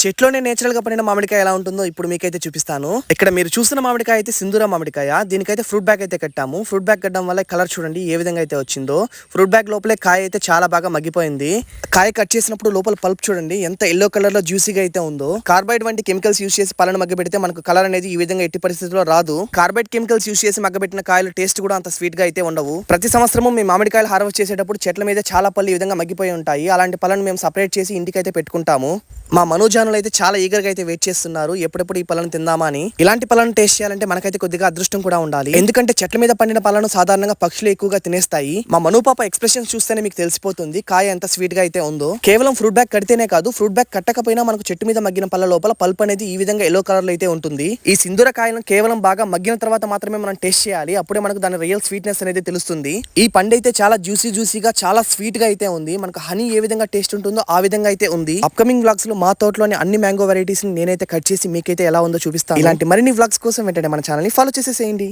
చెట్లోనే నేచురల్గా పడిన మామిడికాయ ఎలా ఉంటుందో ఇప్పుడు మీకైతే చూపిస్తాను. ఇక్కడ మీరు చూసిన మామిడికాయ అయితే సింధూర మామిడికాయ. దీనికైతే ఫ్రూట్ బ్యాగ్ అయితే కట్టాము. ఫ్రూట్ బ్యాగ్ కట్టడం వల్ల కలర్ చూడండి ఏ విధంగా అయితే వచ్చిందో. ఫ్రూట్ బ్యాగ్ లోపలే కాయ అయితే చాలా బాగా మగ్గిపోయింది. కాయ కట్ చేసినప్పుడు లోపల పల్ప్ చూడండి ఎంత ఎల్లో కలర్లో జ్యూసీగా అయితే ఉందో. కార్బైడ్ వంటి కెమికల్స్ యూస్ చేసి పళ్ళను మగ్గబెడితే మనకు కలర్ అనేది ఈ విధంగా ఎట్టి పరిస్థితుల్లో రాదు. కార్బైడ్ కెమికల్స్ యూస్ చేసి మగ్గబెట్టిన కాయలు టేస్ట్ కూడా అంత స్వీట్గా అయితే ఉండవు. ప్రతి సంవత్సరం మేము మామిడికాయలు హార్వెస్ట్ చేసేటప్పుడు చెట్ల మీద చాలా పళ్ళు ఈ విధంగా మగ్గిపోయి ఉంటాయి. అలాంటి పళ్ళను మేము సపరేట్ చేసి ఇంటికైతే పెట్టుకుంటాము. మా మనోజానులు అయితే చాలా ఈగర్గా అయితే వెయిట్ చేస్తున్నారు. ఎప్పుడెప్పుడు ఈ పళ్ళను తిందామా అని. ఇలాంటి పళ్ళను టేస్ట్ చేయాలంటే మనకైతే కొద్దిగా అదృష్టం కూడా ఉండాలి. ఎందుకంటే చెట్ల మీద పండిన పళ్ళను సాధారణంగా పక్షులు ఎక్కువగా తినేస్తాయి. మా మనుపాప ఎక్స్ప్రెషన్ ఎక్స్ప్రెషన్స్ చూస్తేనే మీకు తెలిసిపోతుంది కాయ ఎంత స్వీట్గా అయితే ఉందో. కేవలం ఫ్రూట్ బ్యాగ్ కడితేనే కాదు ఫ్రూట్ బ్యాగ్ కట్టకపోయినా మనకు చెట్టు మీద మగ్గిన పళ్ళ లోపల పల్ప్ అనేది ఈ విధంగా ఎల్లో కలర్లో అయితే ఉంటుంది. ఈ సింధూర కాయలను కేవలం బాగా మగ్గిన తర్వాత మాత్రమే మనం టేస్ట్ చేయాలి. అప్పుడే మనకు దాని రియల్ స్వీట్నెస్ అనేది తెలుస్తుంది. ఈ పండు అయితే చాలా జ్యూసీ జ్యూసీగా చాలా స్వీట్గా అయితే ఉంది. మనకు హనీ ఏ విధంగా టేస్ట్ ఉంటుందో ఆ విధంగా అయితే ఉంది. అప్కమింగ్ బ్లాగ్స్లో మా తోటలోని అన్ని మ్యాంగో వెరైటీస్ని నేనైతే కట్ చేసి మీకైతే ఎలా ఉందో చూపిస్తాను. ఇలాంటి మరిన్ని వ్లాగ్స్ కోసం వెంటనే మన ఛానల్ని ఫాలో చేసేసేయండి.